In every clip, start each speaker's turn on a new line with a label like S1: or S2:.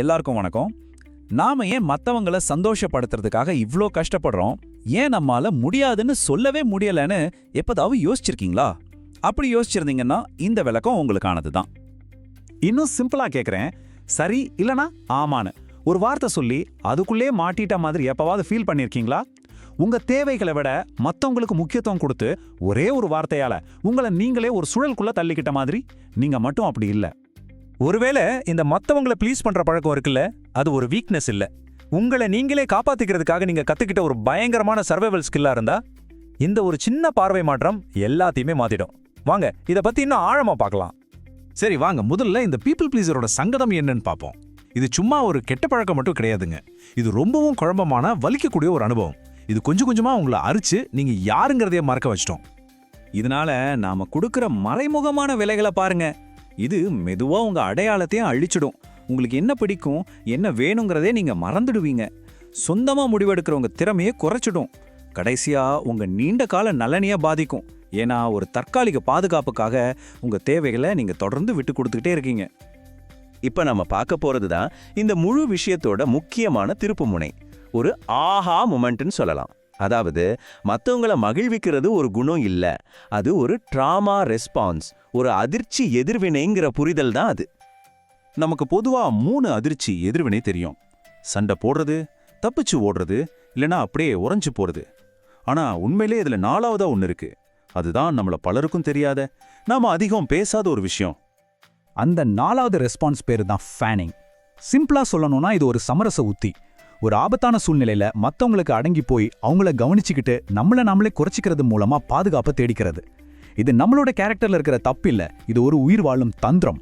S1: எல்லாருக்கும் வணக்கம். நாம ஏன் மற்றவங்களை சந்தோஷப்படுத்துறதுக்காக இவ்வளோ கஷ்டப்படுறோம்? ஏன் நம்மால முடியாதுன்னு சொல்லவே முடியலைன்னு எப்போதாவது யோசிச்சிருக்கீங்களா? அப்படி யோசிச்சிருந்தீங்கன்னா இந்த விளக்கம் உங்களுக்கானது தான்
S2: இன்னும் சிம்பிளா கேட்குறேன் சரி இல்லனா ஆமான்னு. ஒரு வார்த்தை சொல்லி அதுக்குள்ளே மாட்டிட்ட மாதிரி எப்பவாவது ஃபீல் பண்ணியிருக்கீங்களா உங்க தேவைகளை விட மற்றவங்களுக்கு முக்கியத்துவம் கொடுத்து ஒரே ஒரு வார்த்தையால உங்களை நீங்களே ஒரு சுழலுக்குள்ளே தள்ளிக்கிட்ட மாதிரி. நீங்க மட்டும் அப்படி இல்லை. ஒருவேளை இந்த மற்றவங்களை ப்ளீஸ் பண்ணுற பழக்கம் இருக்குல்ல அது ஒரு வீக்னஸ் இல்லை. உங்களை நீங்களே காப்பாற்றிக்கிறதுக்காக நீங்கள் கற்றுக்கிட்ட ஒரு பயங்கரமான சர்வைவல் ஸ்கில்லாக இருந்தால் இந்த ஒரு சின்ன பார்வை மாற்றம் எல்லாத்தையுமே மாற்றிடும் வாங்க இதை பற்றி இன்னும் ஆழமாக பார்க்கலாம்.
S3: சரி வாங்க. முதல்ல இந்த பீப்புள் ப்ளீஸரோட சங்கடம் என்னன்னு பார்ப்போம். இது சும்மா ஒரு கெட்ட பழக்கம் மட்டும் கிடையாதுங்க. இது ரொம்பவும் குழம்பமான வலிக்கக்கூடிய ஒரு அனுபவம். இது கொஞ்சம் கொஞ்சமாக உங்களை அரிச்சு நீங்கள் யாருங்கிறதையே மறக்க வச்சிட்டோம்.
S1: இதனால நாம கொடுக்குற மறைமுகமான விலைகளை பாருங்க. இது மெதுவாக உங்கள் அடையாளத்தையும் அழிச்சிடும். உங்களுக்கு என்ன பிடிக்கும் என்ன வேணுங்கிறதே நீங்கள் மறந்துடுவீங்க. சொந்தமாக முடிவெடுக்கிறவங்க திறமையை குறைச்சிடும். கடைசியாக உங்கள் நீண்ட கால நலனையாக பாதிக்கும். ஏன்னா ஒரு தற்காலிக பாதுகாப்புக்காக உங்கள் தேவைகளை நீங்கள் தொடர்ந்து விட்டு கொடுத்துக்கிட்டே இருக்கீங்க.
S4: இப்போ நம்ம பார்க்க போகிறது தான் இந்த முழு விஷயத்தோட முக்கியமான திருப்புமுனை ஒரு ஆஹா மொமெண்ட்னு சொல்லலாம். அதாவது மற்றவங்களை மகிழ்விக்கிறது ஒரு குணம் இல்லை. அது ஒரு ட்ராமா ரெஸ்பான்ஸ் ஒரு அதிர்ச்சி எதிர்வினைங்கிற புரிதல் தான் அது.
S2: நமக்கு பொதுவாக மூணு அதிர்ச்சி எதிர்வினை தெரியும். சண்டை போடுறது தப்பிச்சு ஓடுறது இல்லைனா அப்படியே உறைஞ்சு போறது. ஆனா உண்மையிலே இதுல நாலாவதா ஒன்று இருக்கு. அதுதான் நம்மள பலருக்கும் தெரியாத நாம அதிகம் பேசாத ஒரு விஷயம். அந்த நாலாவது ரெஸ்பான்ஸ் பேரு தான் ஃபேனிங் சிம்பிளா சொல்லணும்னா இது ஒரு சமரச உத்தி. ஒரு ஆபத்தான சூழ்நிலையில மத்தவங்களுக்கு அடங்கி போய் அவங்கள கவனிச்சுக்கிட்டு நம்மள நாமளே குறைச்சிக்கிறது மூலமா பாதுகாப்பை தேடிக்கிறது. இது நம்மளோட கேரக்டர்ல இருக்கிற தப்பில்ல இது ஒரு உயிர் வாழும் தந்திரம்.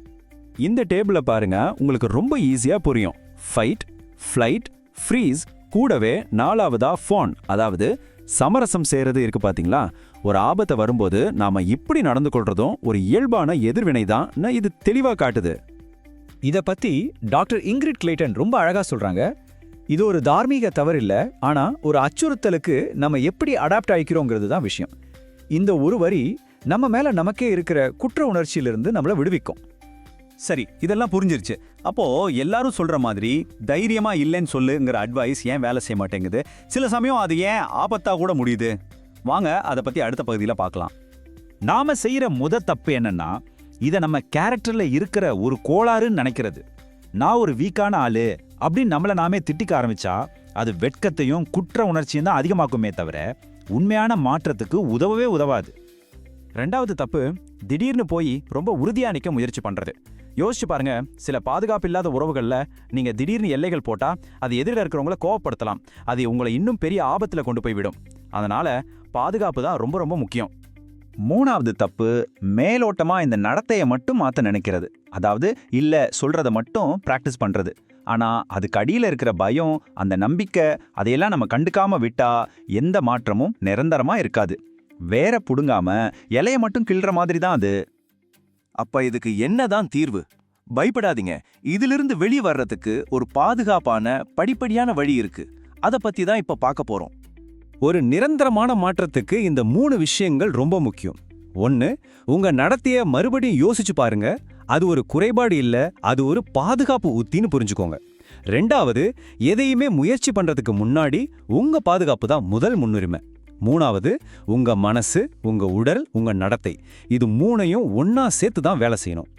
S1: இந்த டேபிளை பாருங்க உங்களுக்கு ரொம்ப ஈஸியா புரியும். ஃபைட் ஃப்ளைட் ஃப்ரீஸ் கூடவே நாலாவதா ஃபோன் அதாவது சமரசம் செய்யறது இருக்கு பாத்தீங்களா? ஒரு ஆபத்தை வரும்போது நாம இப்படி நடந்து கொள்றதும் ஒரு இயல்பான எதிர்வினை தான் இது தெளிவா காட்டுது.
S5: இத பத்தி டாக்டர் இங்கிரிட் கிளேட்டன் ரொம்ப அழகா சொல்றாங்க. இது ஒரு தார்மீக தவறு ஆனா ஒரு அச்சுறுத்தலுக்கு நம்ம எப்படி அடாப்ட் ஆயிக்கிறோங்கிறது தான் விஷயம். இந்த ஒரு வரி நம்ம மேல நமக்கே இருக்கிற குற்ற உணர்ச்சியிலிருந்து நம்மளை விடுவிக்கும்.
S2: சரி இதெல்லாம் புரிஞ்சிருச்சு. அப்போ எல்லாரும் சொல்ற மாதிரி தைரியமா இல்லைன்னு சொல்லுங்கிற அட்வைஸ் ஏன் வேலை செய்ய மாட்டேங்குது? சில சமயம் அது ஏன் ஆபத்தா கூட முடியுது? வாங்க அதை பத்தி அடுத்த பகுதியில் பார்க்கலாம். நாம செய்யற முத தப்பு என்னன்னா இதை நம்ம கேரக்டர்ல இருக்கிற ஒரு கோளாறுன்னு நினைக்கிறது. நான் ஒரு வீக்கான ஆளு அப்படின்னு நம்மளை நாமே திட்டிக்க ஆரம்பிச்சா அது வெட்கத்தையும் குற்ற உணர்ச்சியும் தான் அதிகமாக்குமே தவிர உண்மையான மாற்றத்துக்கு உதவவே உதவாது. ரெண்டாவது தப்பு திடீர்னு போய் ரொம்ப உறுதியாக நிற்க முயற்சி பண்ணுறது யோசிச்சு பாருங்க சில பாதுகாப்பு இல்லாத உறவுகளில் நீங்கள் திடீர்னு எல்லைகள் போட்டால் அது எதிரில் இருக்கிறவங்கள கோவப்படுத்தலாம். அது உங்களை இன்னும் பெரிய ஆபத்தில் கொண்டு போய் விடும். அதனால் பாதுகாப்பு தான் ரொம்ப ரொம்ப முக்கியம். மூணாவது தப்பு மேலோட்டமா இந்த நடத்தையை மட்டும் மாத்த நினைக்கிறது. அதாவது இல்ல சொல்றத மட்டும் பிராக்டிஸ் பண்றது. ஆனா அதுக்கு அடியில இருக்கிற பயம் அந்த நம்பிக்கை அதையெல்லாம் நம்ம கண்டுக்காம விட்டா எந்த மாற்றமும் நிரந்தரமா இருக்காது. வேற புடுங்காம இலைய மட்டும் கிள்ற மாதிரி தான் அது.
S4: அப்ப இதுக்கு என்னதான் தீர்வு? பயப்படாதீங்க. இதிலிருந்து வெளியே வர்றதுக்கு ஒரு பாதுகாப்பான படிப்படியான வழி இருக்கு. அத பத்தி தான் இப்ப பார்க்க போறோம்.
S6: ஒரு நிரந்தரமான மாற்றத்துக்கு இந்த மூணு விஷயங்கள் ரொம்ப முக்கியம். ஒன்னு உங்கள் நடத்தைய மறுபடியும் யோசிச்சு பாருங்க. அது ஒரு குறைபாடு இல்லை அது ஒரு பாதுகாப்பு உத்தின்னு புரிஞ்சுக்கோங்க. ரெண்டாவது எதையுமே முயற்சி பண்ணுறதுக்கு முன்னாடி உங்கள் பாதுகாப்பு தான் முதல் முன்னுரிமை. மூணாவது உங்க மனசு உங்க உடல் உங்க நடத்தை இது மூணையும் ஒன்னா சேர்த்து தான் வேலை செய்யணும்.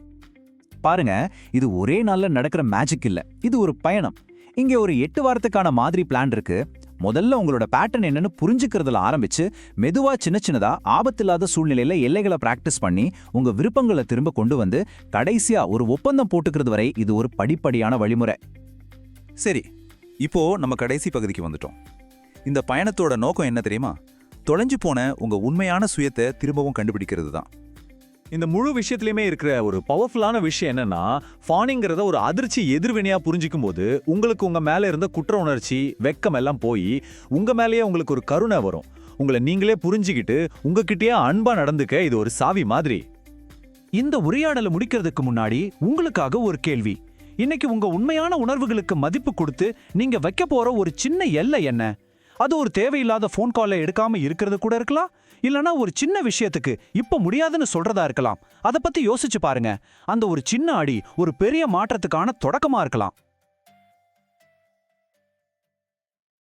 S2: பாருங்க இது ஒரே நாள்ல நடக்கிற மேஜிக் இல்ல இது ஒரு பயணம். இங்கே ஒரு எட்டு வாரத்துக்கான மாதிரி பிளான் இருக்கு. முதல்ல உங்களோட பேட்டர்ன் என்னன்னு புரிஞ்சுக்கிறதுல ஆரம்பிச்சு மெதுவா சின்ன சின்னதா ஆபத்தில்லாத சூழ்நிலையில எல்லைகளை பிராக்டிஸ் பண்ணி உங்க விருப்பங்களை திரும்ப கொண்டு வந்து கடைசியா ஒரு ஒப்பந்தம் போட்டுக்கிறது வரை இது ஒரு படிப்படியான வழிமுறை. சரி இப்போ நம்ம கடைசி பகுதிக்கு வந்துட்டோம். இந்த பயணத்தோட நோக்கம் என்ன தெரியுமா? தொலைஞ்சு போன உங்க உண்மையான சுயத்தை திரும்பவும் கண்டுபிடிக்கிறது தான்
S5: இந்த முழு விஷயத்துலயுமே இருக்கிற ஒரு பவர்ஃபுல்லான விஷயம் என்னன்னா ஃபானிங்கிறத ஒரு அதிர்ச்சி எதிர்வினையா புரிஞ்சிக்கும் போது உங்களுக்கு உங்க மேல இருந்த குற்ற உணர்ச்சி வெக்கம் எல்லாம் போய் உங்க மேலேயே உங்களுக்கு ஒரு கருணை வரும். உங்களை நீங்களே புரிஞ்சுக்கிட்டு உங்ககிட்டயே அன்பா நடந்துக்க இது ஒரு சாவி மாதிரி. இந்த உரையாடலை முடிக்கிறதுக்கு முன்னாடி உங்களுக்காக ஒரு கேள்வி. இன்னைக்கு உங்க உண்மையான உணர்வுகளுக்கு மதிப்பு கொடுத்து நீங்க வைக்க போற ஒரு சின்ன எல்லை என்ன? அது ஒரு தேவையில்லாத ஃபோன் காலை எடுக்காம இருக்கிறது கூட இருக்கலாம் இல்லனா ஒரு சின்ன விஷயத்துக்கு இப்ப முடியாதுன்னு சொல்றதா இருக்கலாம். அத பத்தி யோசிச்சு பாருங்க. அந்த ஒரு சின்ன அடி ஒரு பெரிய மாற்றத்துக்கான தொடக்கமா இருக்கலாம்.